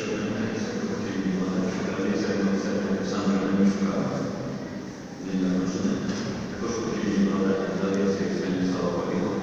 Thank you.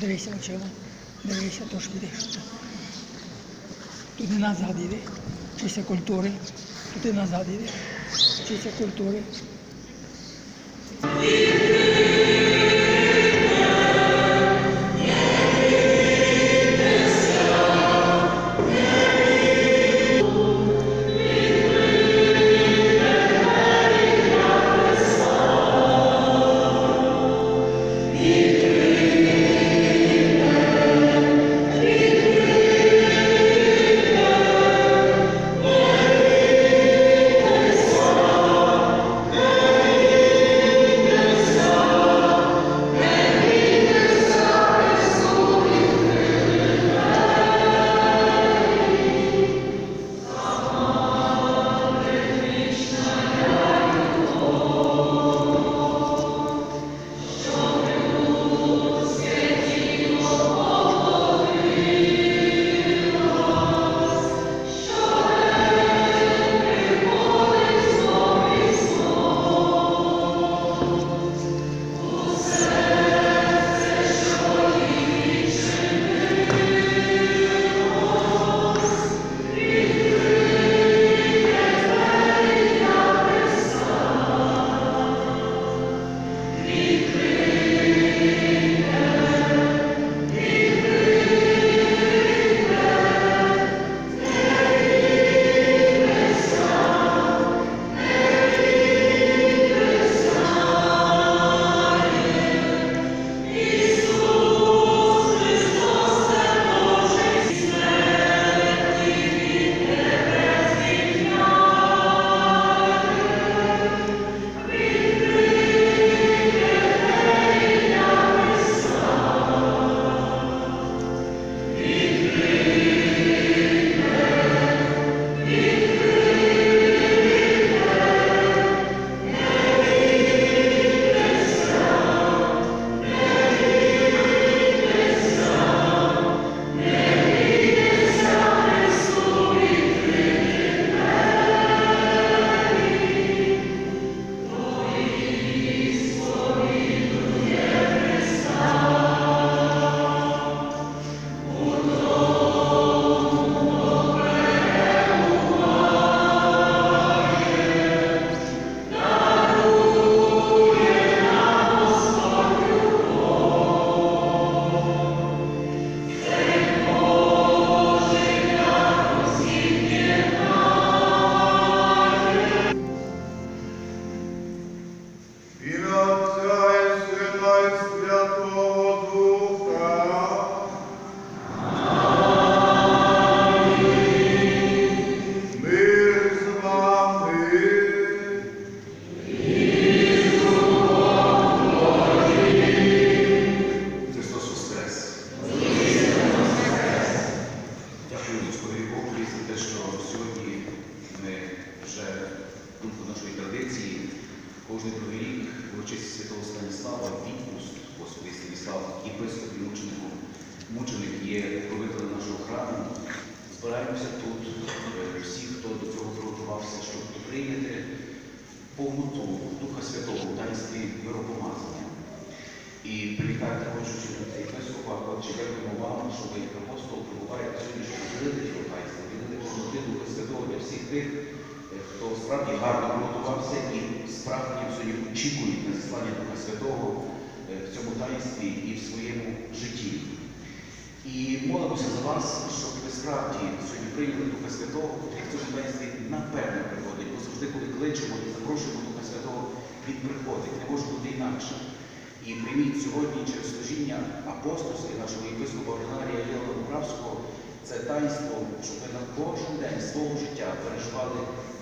Дивися очима. Дивися, то ж йдеш. Туди назад іди. Вчися культури. Туди назад іди. Вчися культури. Який в цьому таїнстві напевно приходить, бо завжди, коли кличемо і запрошуємо Духа Святого, Він приходить, не може бути інакше. І прийміть сьогодні через служіння апостольське нашого єпископа Ординарія Єла Управського це таїнство, щоб ви на кожен день свого життя переживали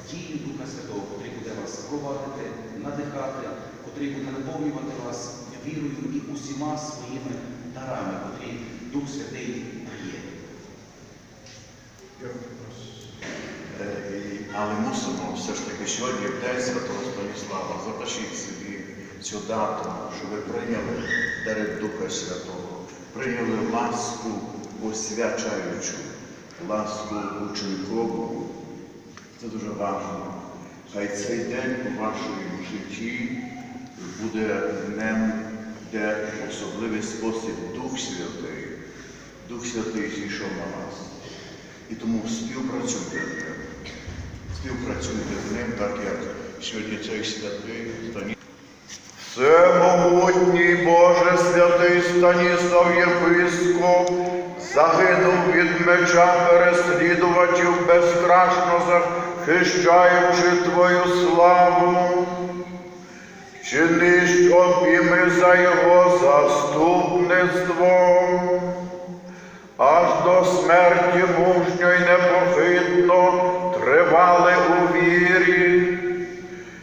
дію Духа Святого, котрий буде вас провадити, надихати, котрий буде наповнювати вас вірою і усіма своїми дарами, котрі Дух Святий дає. Але мусимо все ж таки сьогодні, в День Святого Станіслава, запишіть собі цю дату, що ви прийняли дари Духа Святого, прийняли ласку освячаючу, ласку ученикову. Це дуже важливо. Хай цей день у вашому житті буде днем, де в особливий спосіб Дух Святий, Дух Святий зійшов на вас. І тому співпрацюйте з ним. Співпрацюйте з ним, так як сьогодні цей святий Станіслав. Всемогутній Боже святий Станіслав Єпископ загинув від меча переслідувачів, безстрашно захищаючи Твою славу. Чини, щоб і ми за його заступництвом аж до смерті мужньо й непохитно тривали у вірі.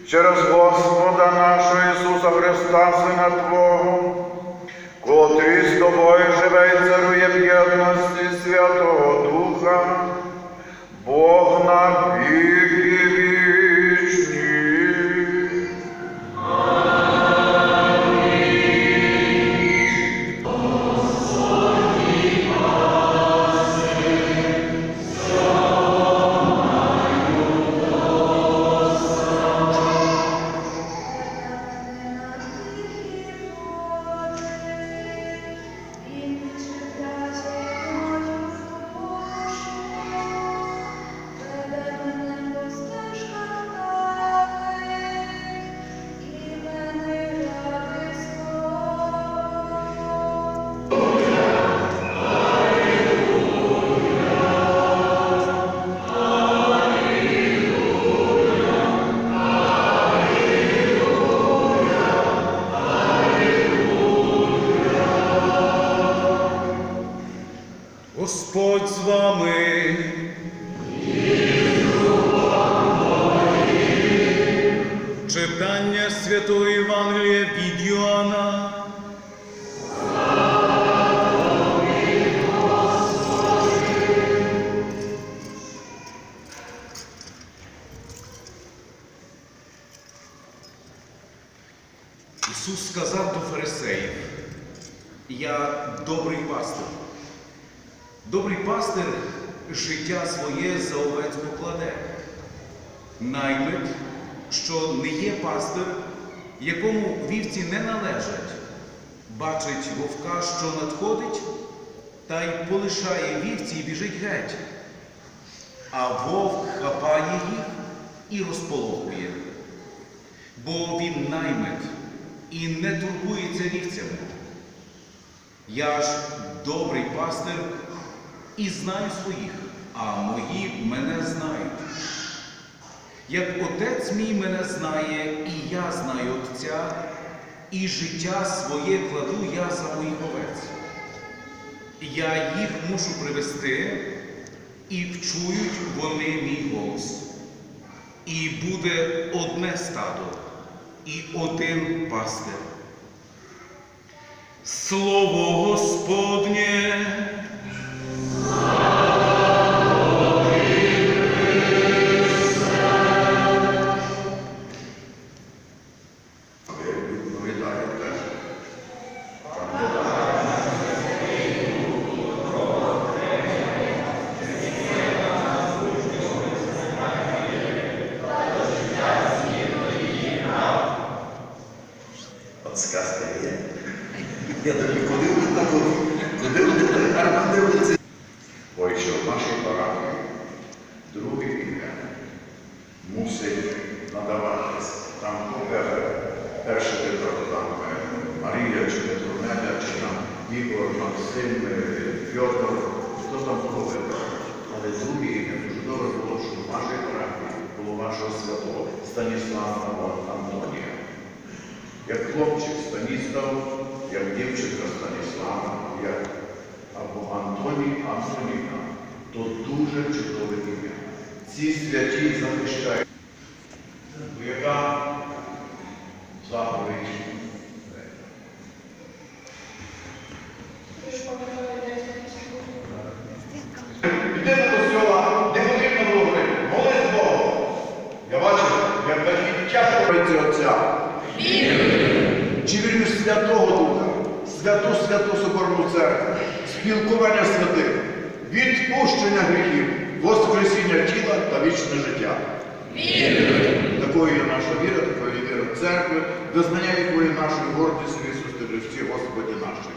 Через Господа нашого Ісуса Христа, Сина Твого, котрий з тобою живе і царує в єдності Святого Духа, Бог на віки escrito і не турбується вівцями. Я ж добрий пастир і знаю своїх, а мої мене знають. Як отець мій мене знає, і я знаю Отця, і життя своє кладу я за моїх овець. Я їх мушу привести, і вчують вони мій голос. І буде одне стадо і один пастир. Слово Господнє. Сказка є. Я тобі куди вони так, куди вони так гарно дивляться? Ой, що в нашій парафії другий ім'я мусить надаватись. Там по-перше, перше Петро, там е, Марія, чи Петронеля, чи там Ігор, Максим, е, Фьодор, хто там кого. Але друге ім'я дуже добре було, що в нашій парафії було вашого святого Станіслава. Як хлопчик Станіслав, як дівчинка Станіслава, як або Антоній Антоніна, то дуже чудове ім'я. Ці святі захищають. Яка заповідь? Йди Отця. Чи віриш Святого Духа, святу святу Соборну церкву, спілкування святих, відпущення гріхів, воскресіння тіла та вічне життя. Такою є наша віра, такою є віра церкви, визнання якої нашої гордості в Ісусі Христі, Господі нашим.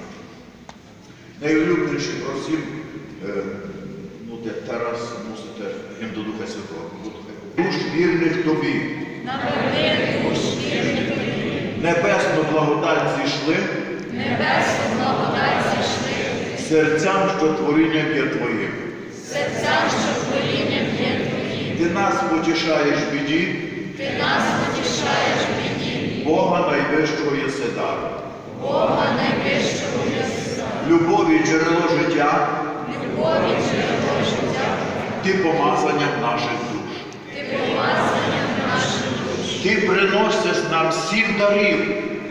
Найулюбленіші просім, е, ну де Тарас мусите гімн до Духа Святого. Душ вірних тобі. Небесну благодать зійшли, Небесну благодать зійшли, серцям, що творіння є Твоїм. серця, що творіння є Твої. Ти нас потішаєш в біді, Ти нас потішаєш в біді, Бога найвищого єси дар. Бога найвищого Єса, Любові джерело життя, любові джерело життя, ти помазання наших душ. ти помазання наших душ, Ти приносиш нам сім дарів,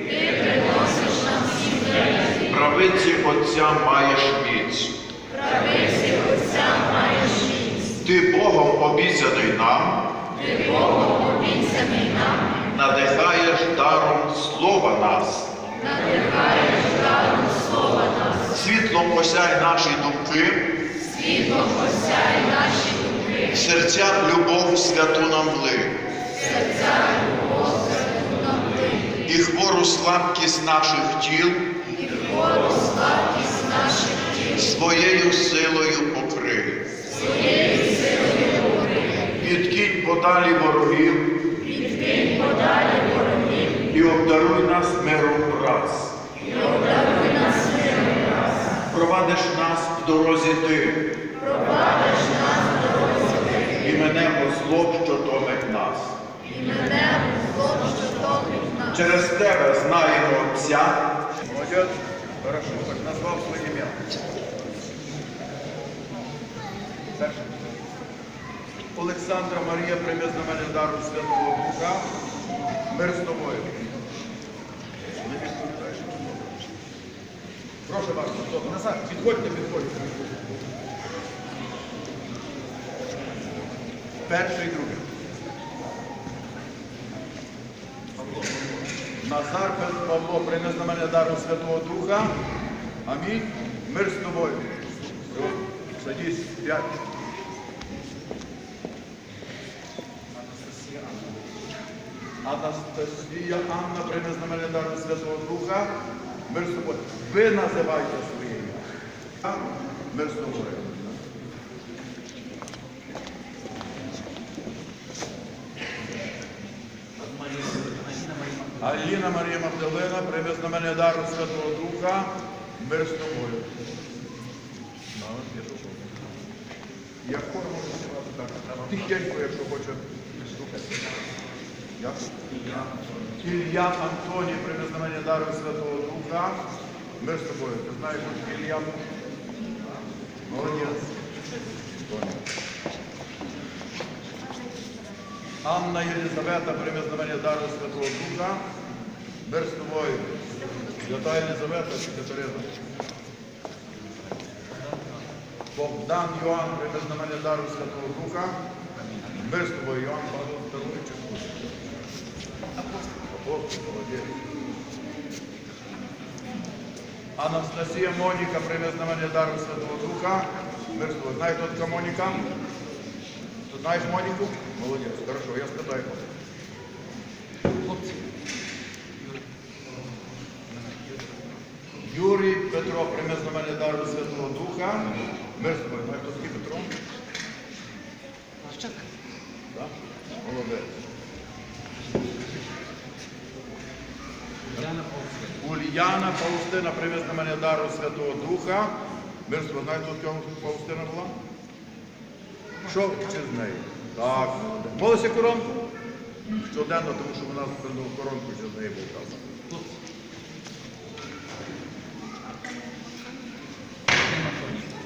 ти приносиш нам всім дарів, правиці Отця маєш міць. правиці Отця маєш міць, Ти Богом обіцяний нам, ти Богом обіцяний нам, надихаєш даром слова нас. надихаєш даром слова нас, Світлом осяй наші думки, світлом осяй наші думки, серця любов святу нам вли. І хвору слабкість наших тіл і хвору слабкість наших тіл, своєю силою покрий. своєю силою покрий. Відкинь подалі ворогів Відкинь подалі ворогів і обдаруй нас миром праць. і обдаруй нас миром раз. Провадиш нас в дорозі ти Провадиш нас в дорозі ти, і мене зло, що томить нас. І мене в що топить нас. Через тебе знаємо Отця. Молодець. Хорошо, так назвав своє ім'я. Олександра Марія прийме з мене дару Святого Духа. Мир з тобою. Прошу вас. Назад, підходьте, підходьте. Перше і друге. Назар Павло принес на мене дару Святого Духа. Амінь. Мир з тобою. Садись, п'ять. Анастасія Анна принес на мене дару Святого Духа. Мир з тобою. Ви називайте своє. Мир з тобою. Аліна Марія Магдалина привез на мене дару Святого Духа, мир з тобою. Я. Хор можу співати так. Тихенько, якщо хоче слухати. Ілля Антоній привез на мене дару Святого Духа, мир з тобою. Ти знаєш, що Ілля? Молодець. Анна Єлизавета привез на мене дару Святого Духа. Мир з тобою. Свята Єлизавета, Катерина. Богдан Йоанн привез на мене дару Святого Духа. Мир з тобою, Йоанн Павло Петрович. Апостол, молодець. Анастасія Моніка привез на мене дару Святого Духа. Мир з тобою. Знаєте, така Моніка? Ти знаєш Моніку? Молодець, хорошо, я спитаю. Хлопці. Юрій Петро прийме знамення дару Святого Духа. Мир з тобою. Знаєш, хто такий Петро? Так? Молодець. Ульяна Паустина прийме знамення дару Святого Духа. Мир з тобою. Знаєте, хто така Паустина була? Що чи з нею? Так. Молися коронку? Щоденно, тому що вона коронку, що з нею був казано.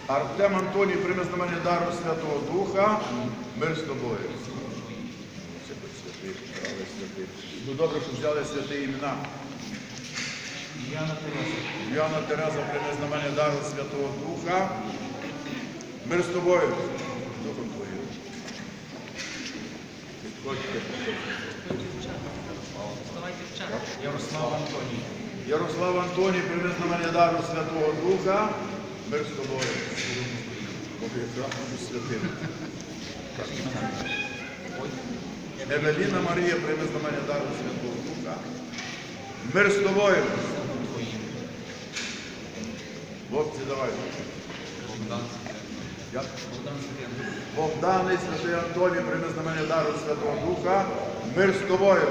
Артем Антоній прийме знамення дару Святого Духа. Мир з тобою. Ну добре, що взяли святі імена. Яна Тереза прийме знамення дару Святого Духа. Мир з тобою. Духом твоїм. Підходьте. Ярослав Антоній. Ярослав Антоній прийме знамення дару Святого Духа. Мир з тобою. Боже, храм святим. Евеліна Марія прийме знамення дару Святого Духа. Мир з тобою. Хлопці, давай. Богдан і Святий Антоній прийме знамення дару Святого Духа. Мир з тобою.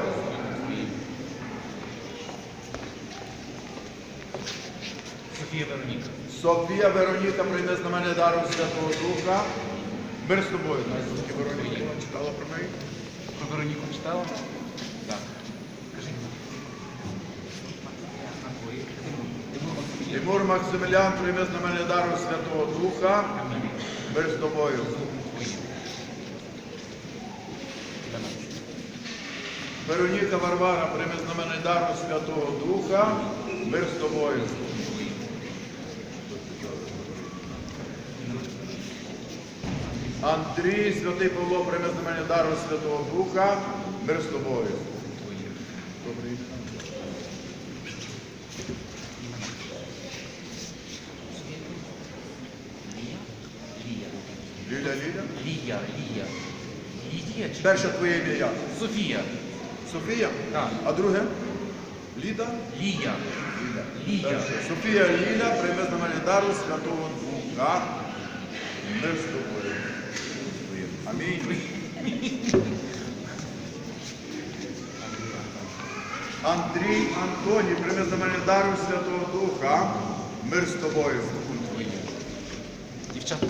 Софія Вероніка. Софія Вероніка прийме знамення дару Святого Духа. Мир з тобою. Знаєте, Вероніка читала про неї? Про Вероніку читала? Так. На. Тимур Максимілян прийме знамення дару Святого Духа. Мир з тобою. Вероніка Варвара прийме знамення дару Святого Духа. Мир з тобою. Андрій, святий Павло, прийме знамення дару Святого Духа. Мир з тобою. Добрий. Ліля, Ліля. Лія. Лія. Лідія чи Перше твоє ім'я. як? Софія. Софія? Так. А друге? Ліда? Лія. Ліля. Лія. Перше. Софія Ліля прийме знамення дару Святого Духа. Мир з тобою. Амінь. Андрій Антоній прийме знамення дару Святого Духа. Мир з тобою. Дівчатка.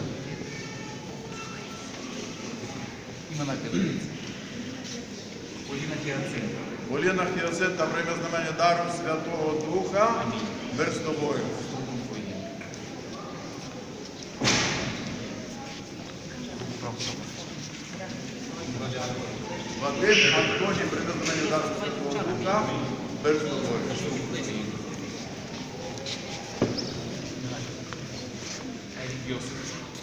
Імена піддається. Поліна Кіацинка. Оліна Хіоцинта прийме знамення дару Святого Духа. Мир з тобою. Прийме знамення дару Святого Духа. Мир з тобою.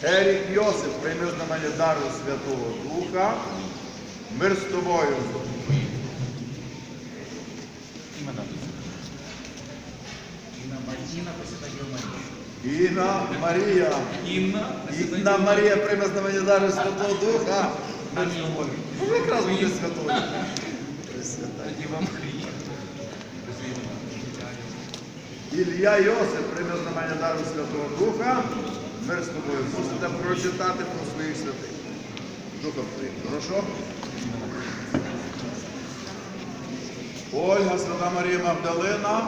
Ерік Йосип прийме знамення дару Святого Духа. Мир з тобою. Інна Марія. Інна Марія. Інна, Інна Марія прийме знамення дару Святого Духа. Мир з тобою. Ну, якраз буде святою. Пресвята. Діва Марія. Ілля Йосип прийме знамення дару Святого Духа. Мир з тобою. Мусите прочитати про своїх святих. Духом твоїм. Хорошо? Ольга, Свята Марія Магдалина.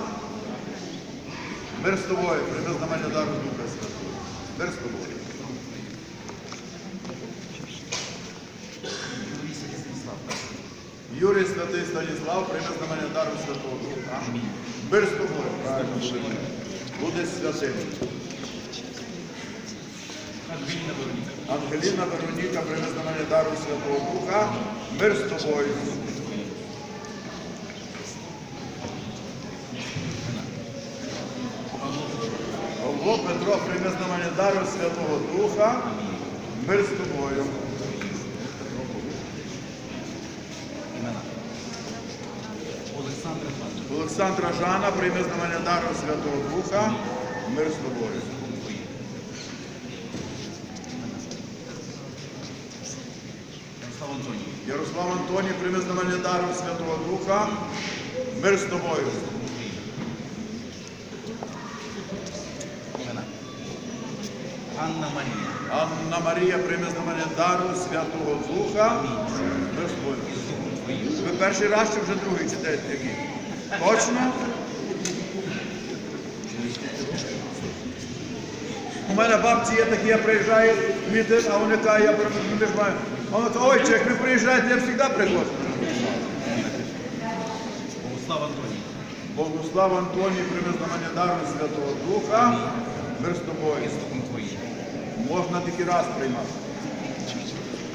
Мир з тобою. Прийме знамення дару Духа Святого. Мир з тобою. Юрій Станіслав. Юрій Святий Станіслав прийме знамення дару Святого Духа. Мир з тобою. Правильно буде. Святим. Ангеліна Вероніка. Ангеліна Вероніка прийме знамення дару Святого Духа. Мир з тобою. Павло Петро прийме знамення дару Святого Духа. Мир з тобою. Олександра Жана прийме знамення дару Святого Духа. Мир з тобою. Ярослав Антоній. Прийме знамення дару Святого Духа. Мир з тобою. Анна Марія. Анна Марія, прийми знамення дару Святого Духа. Мир з тобою. Ви перший раз чи вже другий читаєте який? Точно? У мене бабці є такі, я приїжджаю в мітинг, а вони кажуть, я приїжджаю. А вони кажуть, ой, як ви приїжджаєте, я завжди приходжу. Богослав Антоній. Богослав Антоній, прийми знамення дару Святого Духа. Мир з тобою. Можна тільки раз приймати.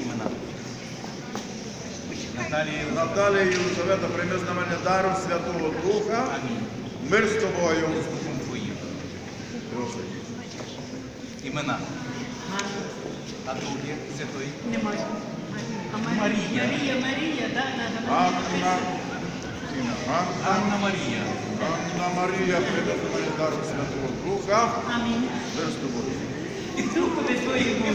Імена. Наталія Єлизавета, прийми знамення дару Святого Духа. Мир з тобою. З Твоїм. Імена. А друге святої. Немає. Марія. Марія, Марія, да, да. Анна, Марія. Анна Марія, прийми знамення дару Святого Духа. Амінь. Мир з тобою. І духові твоєму.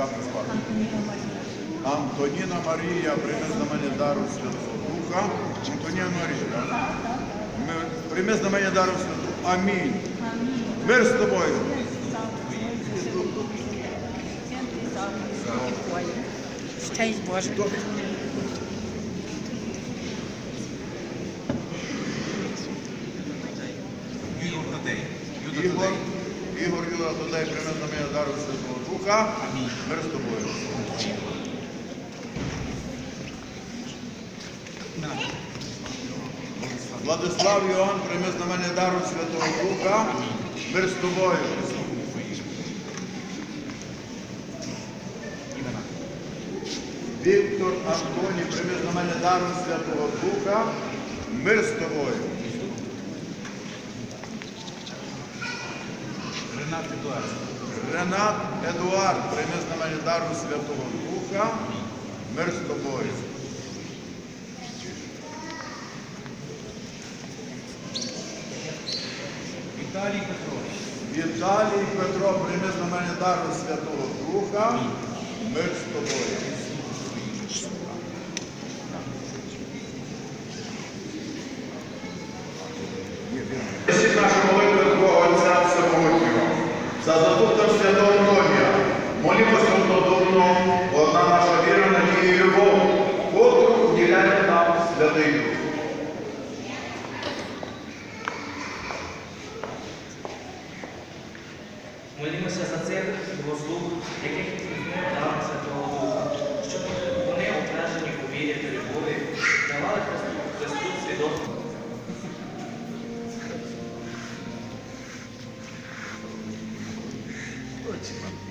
Як вас звати? Антоніна Марія, прийми знамення дару Святого Духа. Антоніна Марія, так? Ми- Прийми знамення дару Святого. Амінь. Мир з тобою. Честь Божа. Ігор Тадей. Юда Ігор, Тадей. Ігор Юра Тодей, прийми знамення дару Святого Духа. Амінь. Мир з тобою. Владислав Йоанн, прийми знамення дару Святого Духа. Мир з тобою. Віктор Антоній, прийми знамення дару Святого Духа. Мир з тобою. Ренат Едуард. Ренат Едуард, прийми знамені дару Святого Духа. Мир з тобою. Віталій Петрович. Віталій Петро, прийми знамені дару Святого Духа. Мир з тобою. Всі наші молитви Твого Отця Всемогутнього, Святого Антонія, молімося однодумно, одна наша віра, надія і любов, котру уділяє нам Святий Дух. Молімося за цих богослуг, яких дав Святого Духа, щоб вони обмежені у вірі та любові, давали П'ять